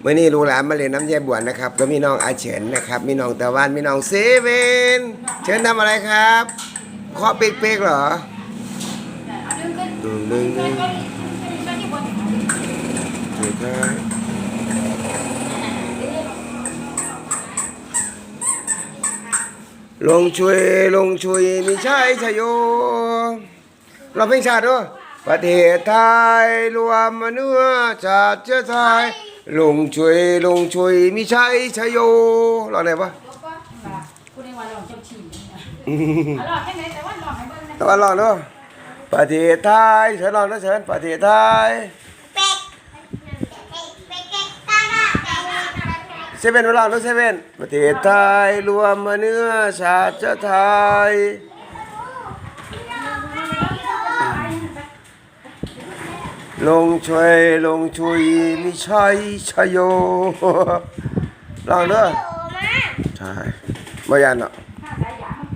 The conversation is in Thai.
เมื่อนี้ลูกหลานมาเรียนน้ำเย็นบวนนะครับ ก็มีน้องอาเฉินนะครับ มีน้องตะวันมีน้องเซเวนเชิญทำอะไรครับเคาะเป๊กๆเหรอดึงดึงดึงเดี๋ยวครับลงช่วยลงช่วยมีใช่ชยโยเราเพลงชาติด้วยประเทศไทยรวมเนื้อชาติเชื้อไทย ลงช่วยลงช่วยมีชัยชยโยเราไหนปะคุณในวันหลอกเจ้าฉี่หลอกแค่ไหนแต่ว่าหลอกให้เบิ่งนะตะวันรองเนาะประเทศไทยเชิญรองนะเชิญประเทศไทยเซเว่นมาลองนะเซเว่นประเทศไทยรวมเนื้อชาติเชื้อไทย ลงช่วยลงช่วยมีชัยชยโยลองเด้อใช่บ่ยันเนาะ